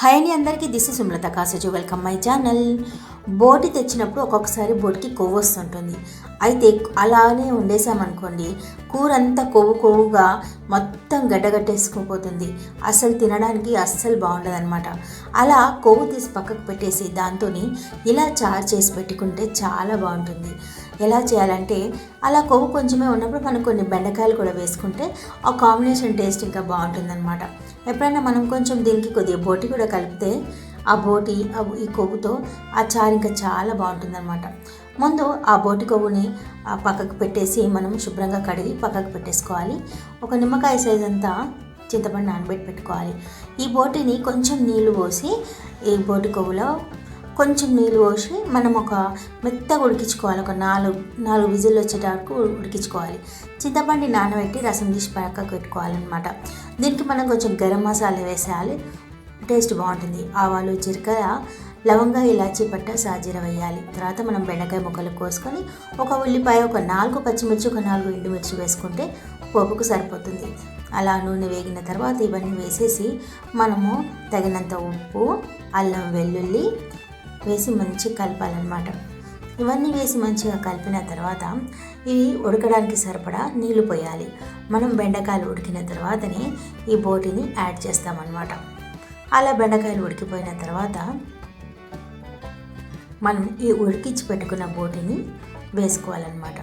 Hi అండి అందరికీ this is Sumalatha కాసజు వెల్కమ్ మై ఛానల్ బోటి తెచ్చినప్పుడు ఒక్కొక్కసారి బోటికి కొవ్వు వస్తుంటుంది. అయితే అలానే వండేసామనుకోండి కూర అంతా కొవ్వు కొవ్వుగా మొత్తం గడ్డగట్టేసుకుపోతుంది అస్సలు తినడానికి అస్సలు బాగుండదు అనమాట అలా కొవ్వు తీసి పక్కకు పెట్టేసి దాంతో ఇలా చారు చేసి పెట్టుకుంటే చాలా బాగుంటుంది. ఎలా చేయాలంటే అలా కొవ్వు కొంచెమే ఉన్నప్పుడు మనం కొన్ని బెండకాయలు కూడా వేసుకుంటే ఆ కాంబినేషన్ టేస్ట్ ఇంకా బాగుంటుందన్నమాట. ఎప్పుడైనా మనం కొంచెం దీనికి కొద్దిగా బోటి కూడా కలిపితే ఆ బోటి ఈ కొవ్వుతో ఆ చారు ఇంకా చాలా బాగుంటుందన్నమాట. ముందు ఆ బోటి కొవ్వుని ఆ పక్కకు పెట్టేసి మనం శుభ్రంగా కడిగి పక్కకు పెట్టేసుకోవాలి. ఒక నిమ్మకాయ సైజ్ అంతా చింతపండు నానబెట్టి పెట్టుకోవాలి. ఈ బోటిని కొంచెం నీళ్ళు పోసి ఈ బోటి కొవ్వులో కొంచెం నీళ్ళు పోసి మనం ఒక మెత్తగా ఉడికించుకోవాలి. ఒక నాలుగు నాలుగు విజిల్ వచ్చేట వరకు ఉడికించుకోవాలి. చింతపండు నానబెట్టి రసం తీసి పక్కకు పెట్టుకోవాలన్నమాట. దీనికి మనం కొంచెం గరం మసాలా వేసేయాలి. టేస్ట్ బాగుంటుంది. ఆవాలు జీలకర్ర లవంగా ఇలాచీ పట్ట సాజీర వేయాలి. తర్వాత మనం బెండకాయ ముక్కలు కోసుకొని ఒక ఉల్లిపాయ ఒక నాలుగు పచ్చిమిర్చి ఒక నాలుగు ఎండుమిర్చి వేసుకుంటే పోపుకు సరిపోతుంది. అలా నూనె వేగిన తర్వాత ఇవన్నీ వేసేసి మనము తగినంత ఉప్పు అల్లం వెల్లుల్లి వేసి మంచిగా కలపాలన్నమాట. ఇవన్నీ వేసి మంచిగా కలిపిన తర్వాత ఇవి ఉడకడానికి సరిపడా నీళ్ళు పోయాలి. మనం బెండకాయలు ఉడికిన తర్వాతనే ఈ బోటిని యాడ్ చేస్తామన్నమాట. అలా బెండకాయలు ఉడికిపోయిన తర్వాత మనం ఈ ఉడికించి పెట్టుకున్న బోటిని వేసుకోవాలన్నమాట.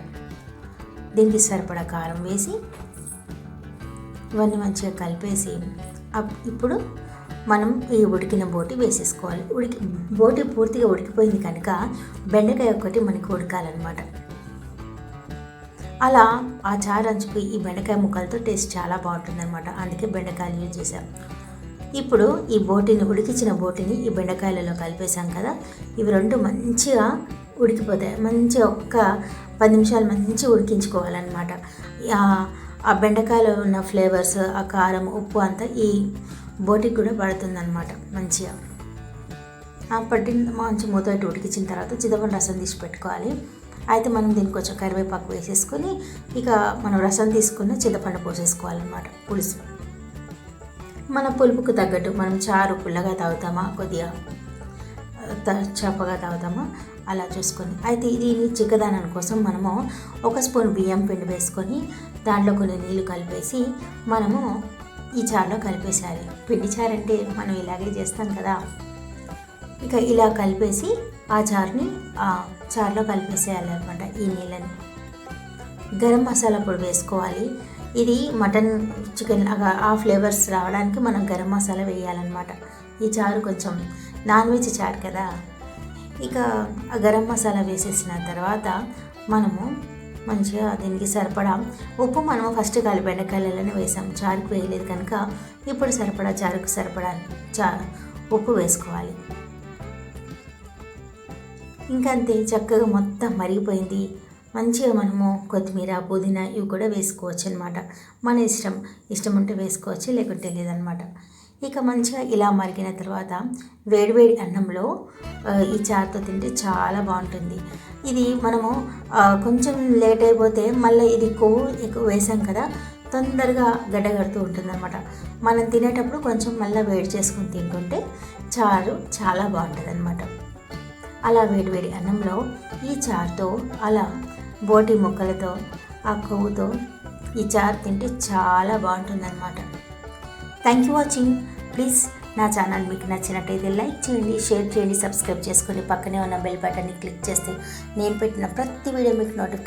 దీనికి సరిపడా కారం వేసి ఇవన్నీ మంచిగా కలిపేసి ఇప్పుడు మనం ఈ ఉడికిన బోటి వేసేసుకోవాలి. ఉడికి బోటి పూర్తిగా ఉడికిపోయింది కనుక బెండకాయ ఒక్కటి మనకి ఉడకాలన్నమాట. అలా ఆ చారు అంచుకు ఈ బెండకాయ ముక్కలతో టేస్ట్ చాలా బాగుంటుందన్నమాట. అందుకే బెండకాయలు యూజ్ చేసాం ఇప్పుడు ఈ బోటిని ఉడికించిన బోటిని ఈ బెండకాయలలో కలిపేసాం కదా. ఇవి రెండు మంచిగా ఉడికిపోతాయి. మంచిగా ఒక్క పది నిమిషాలు మంచిగా ఉడికించుకోవాలన్నమాట. ఆ బెండకాయలో ఉన్న ఫ్లేవర్స్ ఆ కారం ఉప్పు అంతా ఈ బోటికి కూడా పడుతుందన్నమాట మంచిగా. ఆ పట్టిన మంచి మూత ఉడికించిన తర్వాత చింతపండు రసం తీసి పెట్టుకోవాలి. అయితే మనం దీనికి కొంచెం కరివేపాకు వేసేసుకొని ఇక మనం రసం తీసుకున్న చింతపండు పోసేసుకోవాలన్నమాట పులుసు. మన పులుపుకు తగ్గట్టు మనం చారు పుల్లగా తాగుతామా కొద్దిగా చేపగా తాగుతామా అలా చూసుకొని. అయితే దీని చిక్కదానం కోసం మనము ఒక స్పూన్ బియ్యం పిండి వేసుకొని దాంట్లో కొన్ని నీళ్ళు కలిపేసి మనము ఈ చారులో కలిపేసేయాలి పిండి చారు అంటే మనం ఇలాగే చేస్తాం కదా. ఇక ఇలా కలిపేసి ఆ చారుని ఆ చారులో కలిపేసేయాలి అనమాట ఈ నీళ్ళని. గరం మసాలా పొడి వేసుకోవాలి. ఇది మటన్ చికెన్ లాగా ఆ ఫ్లేవర్స్ రావడానికి మనం గరం మసాలా వేయాలన్నమాట. ఈ చారు కొంచెం నాన్ వెజ్ చారు కదా. ఇక ఆ గరం మసాలా వేసేసిన తర్వాత మనము మంచిగా దీనికి సరిపడా ఉప్పు మనము ఫస్ట్ కాలి బెండకాయలలోనే వేసాం చారుకు వేయలేదు కనుక ఇప్పుడు సరిపడా చారుకు సరిపడా చా ఉప్పు వేసుకోవాలి. ఇంకంతే చక్కగా మొత్తం మరిగిపోయింది. మంచిగా మనము కొత్తిమీర పుదీనా ఇవి కూడా వేసుకోవచ్చు అనమాట మన ఇష్టం ఇష్టం ఉంటే వేసుకోవచ్చు లేకుంటే లేదనమాట ఇక మంచిగా ఇలా మరిగిన తర్వాత వేడివేడి అన్నంలో ఈ చారుతో తింటే చాలా బాగుంటుంది. ఇది మనము కొంచెం లేట్ అయిపోతే మళ్ళీ ఇది కొవ్వు ఎక్కువ వేసాం కదా తొందరగా గడ్డగడుతూ ఉంటుంది అనమాట మనం తినేటప్పుడు కొంచెం మళ్ళీ వేడి చేసుకుని తింటుంటే చారు చాలా బాగుంటుంది అనమాట అలా వేడివేడి అన్నంలో ఈ చారుతో అలా బోటి ముక్కలతో ఆ కొవ్వుతో ఈ చారు తింటే చాలా బాగుంటుందన్నమాట. థ్యాంక్ యూ వాచింగ్ ప్లీజ్ నా ఛానల్ మీకు నచ్చినట్టయితే లైక్ చేయండి షేర్ చేయండి సబ్స్క్రైబ్ చేసుకొని పక్కనే ఉన్న బెల్ బటన్ని క్లిక్ చేస్తే నేను పెట్టిన ప్రతి వీడియో మీకు నోటిఫికేషన్